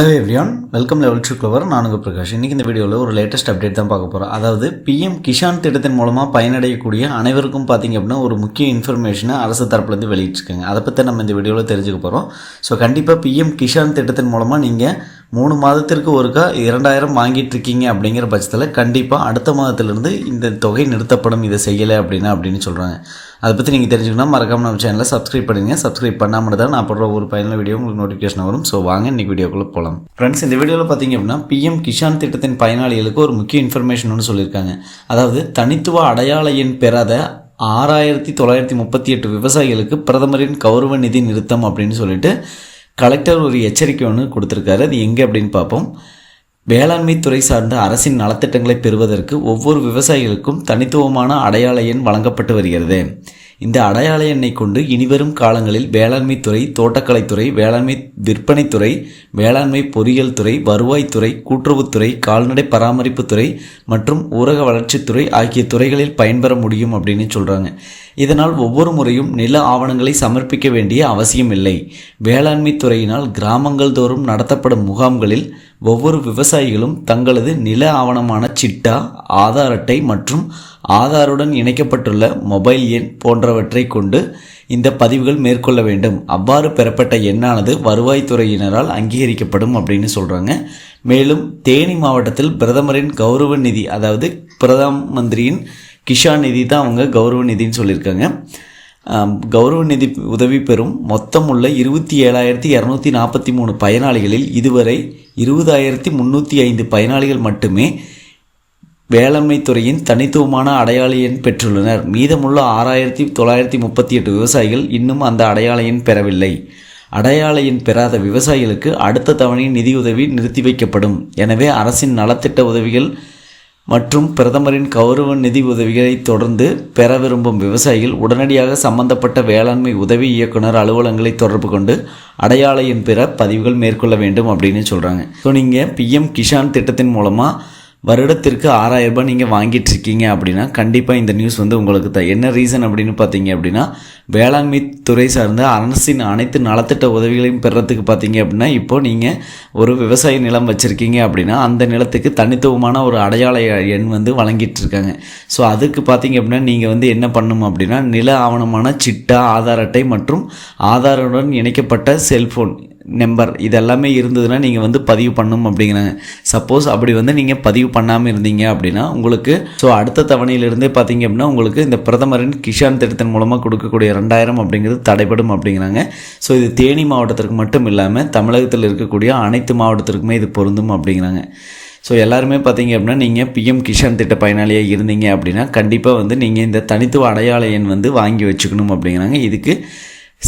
Hello everyone welcome level to clever நானுங்க பிரகாஷ். இன்றைக்கி இந்த வீடியோவில் ஒரு லேட்டஸ்ட் அப்டேட் தான் பார்க்க போகிறோம் அதாவது பிஎம் கிஷான் திட்டத்தின் மூலமாக பயனடையக்கூடிய அனைவருக்கும் பார்த்தீங்க அப்படின்னா ஒரு முக்கிய இன்ஃபர்மேஷனை அரசு தரப்புலேருந்து வெளியிட்டிருக்காங்க. அதை பற்றி நம்ம இந்த வீடியோவில் தெரிஞ்சுக்க போகிறோம் ஸோ கண்டிப்பாக பிஎம் கிஷான் திட்டத்தின் மூலமாக நீங்கள் மூணு மாதத்திற்கு ஒருக்கா இரண்டாயிரம் வாங்கிட்டு இருக்கீங்க அப்படிங்கிற பட்சத்தில் கண்டிப்பாக அடுத்த மாதத்திலிருந்து இந்த தொகை நிறுத்தப்படும் இதை செய்யலை அப்படின்னா அப்படின்னு சொல்கிறாங்க அதை பற்றி நீங்கள் தெரிஞ்சுக்கணும் மறக்காம நம்ம சேனலை சப்ஸ்கிரைப் பண்ணுங்க. சப்ஸ்கிரைப் பண்ணாமல் தான் நான் போடுற ஒரு பயனுள்ள வீடியோ உங்களுக்கு நோட்டிஃபிகேஷன் வரும். ஸோ வாங்க இன்றைக்கி வீடியோக்குள்ளே போகலாம் ஃப்ரெண்ட்ஸ் இந்த வீடியோவில் பார்த்தீங்க அப்படின்னா பிஎம் கிஷான் திட்டத்தின் பயனாளிகளுக்கு ஒரு முக்கிய இன்ஃபர்மேஷன் ஒன்று சொல்லியிருக்காங்க. அதாவது தனித்துவ அடையாள எண் பெறாத ஆறாயிரத்தி தொள்ளாயிரத்தி முப்பத்தி எட்டு விவசாயிகளுக்கு பிரதமரின் கௌரவ நிதி நிறுத்தம் அப்படின்னு சொல்லிட்டு கலெக்டர் ஒரு எச்சரிக்கை ஒன்று கொடுத்துருக்காரு. அது எங்கே அப்படின்னு பார்ப்போம். வேளாண்மை துறை சார்ந்த அரசின் நலத்திட்டங்களை பெறுவதற்கு ஒவ்வொரு விவசாயிகளுக்கும் தனித்துவமான அடையாள எண் வழங்கப்பட்டு வருகிறது. இந்த அடையாள எண்ணை கொண்டு இனிவரும் காலங்களில் வேளாண்மை துறை தோட்டக்கலைத்துறை வேளாண்மை விற்பனைத்துறை வேளாண்மை பொறியியல் துறை வருவாய்த்துறை கூட்டுறவுத்துறை கால்நடை பராமரிப்புத்துறை மற்றும் ஊரக வளர்ச்சித்துறை ஆகிய துறைகளில் பயன்பெற முடியும் அப்படின்னு சொல்கிறாங்க இதனால் ஒவ்வொரு முறையும் நில ஆவணங்களை சமர்ப்பிக்க வேண்டிய அவசியம் இல்லை. வேளாண்மை துறையினால் கிராமங்கள் தோறும் நடத்தப்படும் முகாம்களில் ஒவ்வொரு விவசாயிகளும் தங்களது நில ஆவணமான சிட்டா ஆதார் அட்டை மற்றும் ஆதாருடன் இணைக்கப்பட்டுள்ள மொபைல் எண் போன்றவற்றை கொண்டு இந்த பதிவுகள் மேற்கொள்ள வேண்டும். அவ்வாறு பெறப்பட்ட எண்ணானது வருவாய்த்துறையினரால் அங்கீகரிக்கப்படும் அப்படின்னு சொல்கிறாங்க மேலும் தேனி மாவட்டத்தில் பிரதமரின் கௌரவ நிதி அதாவது பிரதம மந்திரியின் கிஷான் நிதி தான் அவங்க கௌரவ நிதின்னு சொல்லியிருக்காங்க. கௌரவ நிதி உதவி பெறும் மொத்தம் உள்ள இருபத்தி ஏழாயிரத்தி இரநூத்தி நாற்பத்தி மூணு பயனாளிகளில் இதுவரை இருபதாயிரத்தி முந்நூற்றி ஐந்து பயனாளிகள் மட்டுமே வேளாண்மை துறையின் தனித்துவமான அடையாள எண் பெற்றுள்ளனர். மீதமுள்ள ஆறாயிரத்தி தொள்ளாயிரத்தி முப்பத்தி எட்டு விவசாயிகள் இன்னும் அந்த அடையாள எண் பெறவில்லை. அடையாள எண் பெறாத விவசாயிகளுக்கு அடுத்த தவணை நிதியுதவி நிறுத்தி வைக்கப்படும். எனவே அரசின் நலத்திட்ட உதவிகள் மற்றும் பிரதமரின் கௌரவ நிதி உதவிகளை தொடர்ந்து பெற விரும்பும் விவசாயிகள் உடனடியாக சம்பந்தப்பட்ட வேளாண்மை உதவி இயக்குனர் அலுவலகங்களை தொடர்பு கொண்டு அடையாள எண் பெற பதிவுகள் மேற்கொள்ள வேண்டும் அப்படின்னு சொல்கிறாங்க ஸோ நீங்கள் பிஎம் கிஷான் திட்டத்தின் மூலமாக வருடத்திற்கு ஆறாயிரம் ரூபாய் நீங்கள் வாங்கிட்டு இருக்கீங்க அப்படின்னா கண்டிப்பாக இந்த நியூஸ் வந்து உங்களுக்கு தான் என்ன ரீசன் அப்படின்னு பார்த்தீங்க அப்படின்னா வேளாண்மை துறை சார்ந்த அரசின் அனைத்து நலத்திட்ட உதவிகளையும் பெறத்துக்கு பார்த்தீங்க அப்படின்னா இப்போ நீங்கள் ஒரு விவசாய நிலம் வச்சுருக்கீங்க அப்படின்னா அந்த நிலத்துக்கு தனித்துவமான ஒரு அடையாள எண் வந்து வழங்கிட்டு இருக்காங்க. ஸோ அதுக்கு பார்த்தீங்க அப்படின்னா நீங்கள் வந்து என்ன பண்ணணும் அப்படின்னா நில ஆவணமான சிட்டா ஆதார் அட்டை மற்றும் ஆதாருடன் இணைக்கப்பட்ட செல்ஃபோன் நம்பர் இதெல்லாமே இருந்ததுன்னா நீங்கள் வந்து பதிவு பண்ணணும் அப்படிங்கிறாங்க சப்போஸ் அப்படி வந்து நீங்கள் பதிவு பண்ணாமல் இருந்தீங்க அப்படின்னா உங்களுக்கு ஸோ அடுத்த தவணையிலிருந்தே பார்த்தீங்க அப்படின்னா உங்களுக்கு இந்த பிரதமரின் கிஷான் திட்டத்தின் மூலமாக கொடுக்கக்கூடிய ரெண்டாயிரம் அப்படிங்கிறது தடைப்படும் அப்படிங்கிறாங்க. ஸோ இது தேனி மாவட்டத்திற்கு மட்டும் இல்லாமல் தமிழகத்தில் இருக்கக்கூடிய அனைத்து மாவட்டத்திற்குமே இது பொருந்தும் அப்படிங்கிறாங்க. ஸோ எல்லாருமே பார்த்தீங்க அப்படின்னா நீங்கள் பிஎம் கிஷான் திட்ட பயனாளியாக இருந்தீங்க அப்படின்னா கண்டிப்பாக வந்து நீங்கள் இந்த தனித்துவ அடையாள எண் வந்து வாங்கி வச்சுக்கணும் அப்படிங்கிறாங்க. இதுக்கு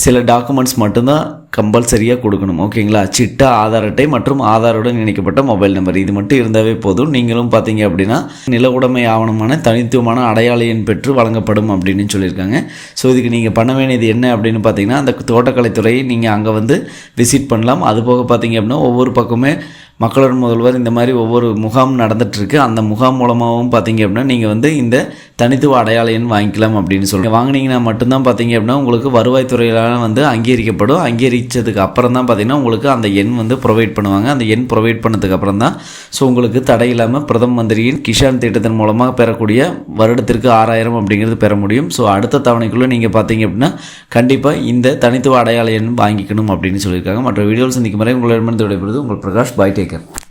சில டாக்குமெண்ட்ஸ் மட்டும்தான் கம்பல்சரியாக கொடுக்கணும் ஓகேங்களா? சிட்டா ஆதார் அட்டை மற்றும் ஆதாருடன் இணைக்கப்பட்ட மொபைல் நம்பர். இது மட்டும் இருந்தாவே போதும். நீங்களும் பார்த்தீங்க அப்படின்னா நில உடைமை ஆவணமான தனித்துவமான அடையாள எண் பெற்று வழங்கப்படும் அப்படின்னு சொல்லியிருக்காங்க. ஸோ இதுக்கு நீங்கள் பண்ண வேண்டியது என்ன அப்படின்னு பார்த்தீங்கன்னா அந்த தோட்டக்கலைத்துறையை நீங்கள் அங்கே வந்து விசிட் பண்ணலாம். அது போக பார்த்தீங்க அப்படின்னா ஒவ்வொரு பக்கமே மக்களோட முதல்வர் இந்த மாதிரி ஒவ்வொரு முகாம் நடந்துகிட்ருக்கு அந்த முகாம் மூலமாகவும் பார்த்தீங்க அப்படின்னா நீங்கள் வந்து இந்த தனித்துவ அடையாள எண் வாங்கிக்கலாம் அப்படின்னு சொல்லுங்கள் வாங்கினீங்கன்னா மட்டும்தான் பார்த்தீங்க அப்படின்னா உங்களுக்கு வருவாய்த்துறையிலான வந்து அங்கீகரிக்கப்படும். அங்கீகரித்ததுக்கு அப்புறம் தான் பார்த்தீங்கன்னா உங்களுக்கு அந்த எண் வந்து ப்ரொவைட் பண்ணுவாங்க. அந்த எண் ப்ரொவைட் பண்ணதுக்கு அப்புறம் தான். ஸோ உங்களுக்கு தடை இல்லாமல் பிரதம மந்திரியின் கிஷான் திட்டத்தின் மூலமாக பெறக்கூடிய வருடத்திற்கு ஆறாயிரம் அப்படிங்கிறது பெற முடியும். ஸோ அடுத்த தவணைக்குள்ளே நீங்கள் பார்த்தீங்க அப்படின்னா கண்டிப்பாக இந்த தனித்துவ அடையாள எண் வாங்கிக்கணும் அப்படின்னு சொல்லியிருக்காங்க. மற்ற வீடியோவில் சந்திக்கும் வரை உங்களிடமிருந்து விடைபெறுவது உங்கள் பிரகாஷ் பாய் டேக்கர்.